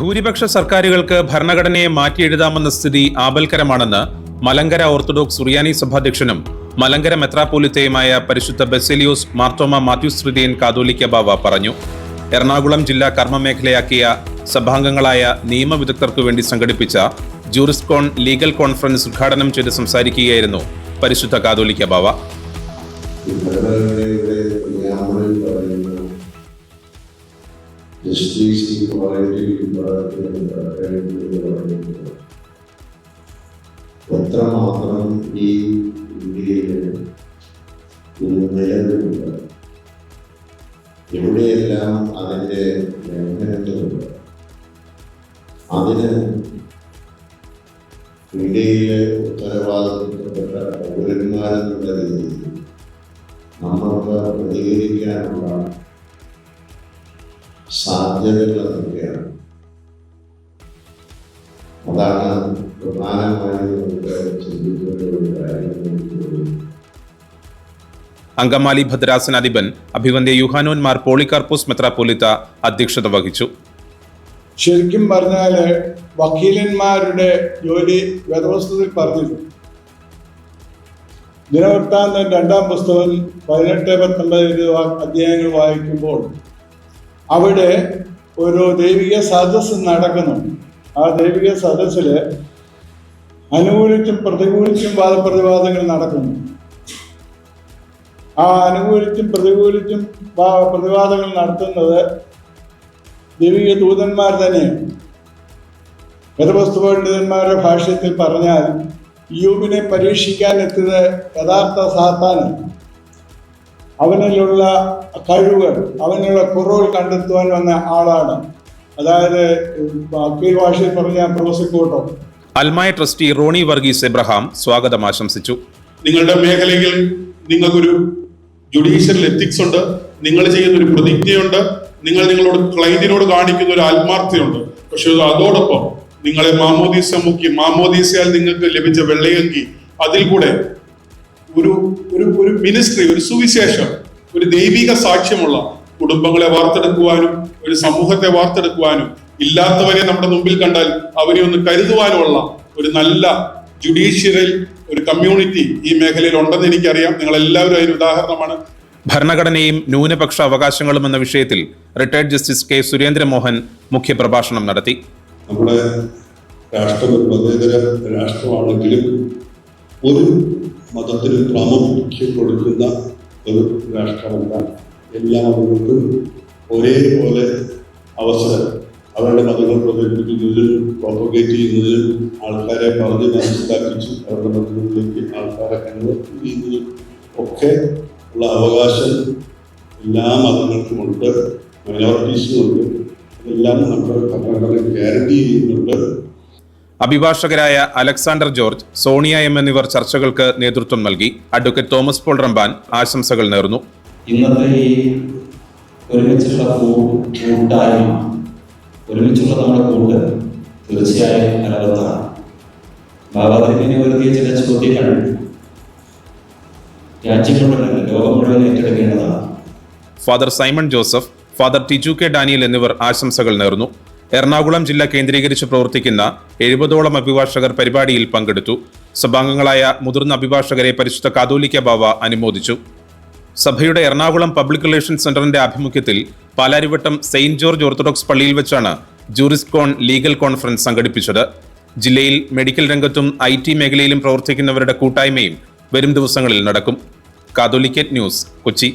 ഭൂരിപക്ഷ സർക്കാരുകൾക്ക് ഭരണഘടനയെ മാറ്റിയെഴുതാമെന്ന സ്ഥിതി ആപൽക്കരമാണെന്ന് മലങ്കര ഓർത്തഡോക്സ് സുറിയാനി സഭാധ്യക്ഷനും മലങ്കര മെത്രാപ്പോലിത്തയുമായ പരിശുദ്ധ ബെസേലിയോസ് മാർത്തോമ മാത്യു ശ്രുതിയൻ കാതോലിക്ക ബാവ പറഞ്ഞു. എറണാകുളം ജില്ലാ കർമ്മമേഖലയാക്കിയ സഭാംഗങ്ങളായ നിയമവിദഗ്ധർക്കു വേണ്ടി സംഘടിപ്പിച്ച ജൂറിസ്കോൺ ലീഗൽ കോൺഫറൻസ് ഉദ്ഘാടനം ചെയ്ത് സംസാരിക്കുകയായിരുന്നു പരിശുദ്ധ കാതോലിക്ക ബാവ. ജസ്റ്റിസ് എത്രമാത്രം ഈ ഇന്ത്യയിൽ ഇത് നിലവിലുണ്ട്. എവിടെയെല്ലാം അതിന്റെ ലംഘനങ്ങളുണ്ട്? അതിന് ഇന്ത്യയിലെ ഉത്തരവാദിത്തപ്പെട്ട പൗരന്മാരെന്നുള്ള രീതിയിൽ നമ്മൾക്ക് പ്രതികരിക്കാനുള്ള സാധ്യതകൾ എന്തൊക്കെയാണ് അതാണ് പ്രധാനമായും നമുക്ക് ചിന്തിക്കേണ്ട കാര്യം. അങ്കമാലി ഭദ്രാസനാധിപൻ അഭിവന്ദ്യ യുഹാനോന്മാർ പോളികാർപ്പോസ് മെത്രാപ്പോലിത്ത അധ്യക്ഷത വഹിച്ചു. ശരിക്കും പറഞ്ഞാൽ വക്കീലന്മാരുടെ ജോലി വേദപുസ്തകത്തിൽ പറഞ്ഞിരുന്നു ദിനവൃത്താന്തം രണ്ടാം പുസ്തകം പതിനെട്ട് പത്തൊമ്പത് അധ്യായങ്ങൾ വായിക്കുമ്പോൾ അവിടെ ഒരു ദൈവിക സദസ്സ് നടക്കുന്നു. ആ ദൈവിക സദസ്സിൽ അനുകൂലിച്ചും പ്രതികൂലിച്ചും വാദപ്രതിവാദങ്ങൾ നടക്കുന്നു. ആ അനുകൂലിച്ചും പ്രതികൂലിച്ചും പ്രതിവാദങ്ങൾ നടത്തുന്നത് ദൈവിക ദൂതന്മാർ തന്നെയാണ്. വേദവസ്തു പണ്ഡിതന്മാരുടെ ഭാഷ്യത്തിൽ പറഞ്ഞാൽ യൂബിനെ പരീക്ഷിക്കാൻ എത്തിയത് യഥാർത്ഥ സാത്താനാണ്. അവനിലുള്ള കഴിവുകൾ അവനുള്ള കുറവുകൾ കണ്ടെത്തുവാൻ വന്ന ആളാണ്. അതായത് വക്കീൽ ഭാഷയിൽ പറഞ്ഞ പ്രോസിക്യൂട്ടർ അൽമായ ട്രസ്റ്റി റോണി വർഗീസ് എബ്രഹാം സ്വാഗതം ആശംസിച്ചു. നിങ്ങളുടെ മേഖലയിൽ നിങ്ങൾക്കൊരു ജുഡീഷ്യൽ എത്തിക്സ് ഉണ്ട് നിങ്ങൾ ചെയ്യുന്ന ഒരു പ്രതിജ്ഞയുണ്ട് നിങ്ങൾ നിങ്ങളോട് ക്ലൈന്റിനോട് കാണിക്കുന്ന ഒരു ആത്മാർത്ഥതയുണ്ട് പക്ഷെ അതോടൊപ്പം നിങ്ങളെ മാമോദീസ മുക്കി മാമോദീസയാൽ നിങ്ങൾക്ക് ലഭിച്ച വെള്ളയങ്കി അതിൽ കൂടെ ഒരു ഒരു ഒരു മിനിസ്ട്രി ഒരു സുവിശേഷം ഒരു ദൈവിക സാക്ഷ്യമുള്ള കുടുംബങ്ങളെ വാർത്തെടുക്കുവാനും ഒരു സമൂഹത്തെ വാർത്തെടുക്കുവാനും ഇല്ലാത്തവരെ നമ്മുടെ മുമ്പിൽ കണ്ടാൽ അവരെ ഒന്ന് കരുതുവാനുമുള്ള ഒരു നല്ല ജുഡീഷ്യറിൽ ഒരു കമ്മ്യൂണിറ്റി ഈ മേഖലയിൽ ഉണ്ടെന്ന് എനിക്കറിയാം. നിങ്ങൾ എല്ലാവരും അതിന് ഉദാഹരണമാണ്. ഭരണഘടനയും ന്യൂനപക്ഷ അവകാശങ്ങളും എന്ന വിഷയത്തിൽ റിട്ടയർഡ് ജസ്റ്റിസ് കെ സുരേന്ദ്രമോഹൻ മുഖ്യപ്രഭാഷണം നടത്തി. നമ്മുടെ രാഷ്ട്രം ഒരു മതേതര രാഷ്ട്രമാണെങ്കിലും ഒരു മതത്തിന് പ്രാമുഖ്യം കൊടുക്കുന്ന ഒരു രാഷ്ട്രമല്ല. എല്ലാവർക്കും ഒരേപോലെ അവസരം. അവരുടെ മതങ്ങൾ പ്രചരിപ്പിക്കുന്നതിൽ പ്രോപ്പഗേറ്റ് ചെയ്യുന്നതിൽ ആൾക്കാരെ പറഞ്ഞ് മനസ്സിലാക്കിച്ച് അവരുടെ മതങ്ങളിലേക്ക് ആൾക്കാരെ കൺവേർട്ട് ചെയ്യുന്നതിൽ ഒക്കെ ഉള്ള അവകാശം എല്ലാ മതങ്ങൾക്കുമുണ്ട്. മൈനോറിറ്റീസിനുമുണ്ട് അതെല്ലാം നമ്മുടെ ഭരണഘടന ഗ്യാരണ്ടി ചെയ്യുന്നുണ്ട്. അഭിഭാഷകരായ അലക്സാണ്ടർ ജോർജ് സോണിയ എം എന്നിവർ ചർച്ചകൾക്ക് നേതൃത്വം നൽകി. അഡ്വക്കേറ്റ് തോമസ് പോൾ റംബാൻ ആശംസകൾ നേർന്നു. ഇന്നത്തെ ഈ ഒരുമിച്ചുള്ള കൂട്ടായ്മ ഒരുമിച്ചുള്ള നമ്മുടെ കൂട്ട് തീർച്ചയായും ഫലവത്താണ് ബാബാദിനെ ഉയർത്തിയ ചില ചോദ്യങ്ങൾ രാജ്യം മുഴുവൻ ലോകം മുഴുവൻ ഏറ്റെടുക്കേണ്ടതാണ്. Father Simon Joseph father Tiju K Daniel എന്നിവർ ആശംസകൾ നേർന്നു. എറണാകുളം ജില്ല കേന്ദ്രീകരിച്ച് പ്രവർത്തിക്കുന്ന എഴുപതോളം അഭിഭാഷകർ പരിപാടിയിൽ പങ്കെടുത്തു. സഭാംഗങ്ങളായ മുതിർന്ന അഭിഭാഷകരെ പരിശുദ്ധ കാതോലിക്ക ബാവ അനുമോദിച്ചു. സഭയുടെ എറണാകുളം പബ്ലിക് റിലേഷൻസ് സെന്ററിന്റെ ആഭിമുഖ്യത്തിൽ പാലാരിവട്ടം സെയിന്റ് ജോർജ് ഓർത്തഡോക്സ് പള്ളിയിൽ വെച്ചാണ് ജൂറിസ്കോൺ ലീഗൽ കോൺഫറൻസ് സംഘടിപ്പിച്ചത്. ജില്ലയിൽ മെഡിക്കൽ രംഗത്തും ഐ ടി മേഖലയിലും പ്രവർത്തിക്കുന്നവരുടെ കൂട്ടായ്മയും വരും ദിവസങ്ങളിൽ നടക്കും. Catholicate news Kochi.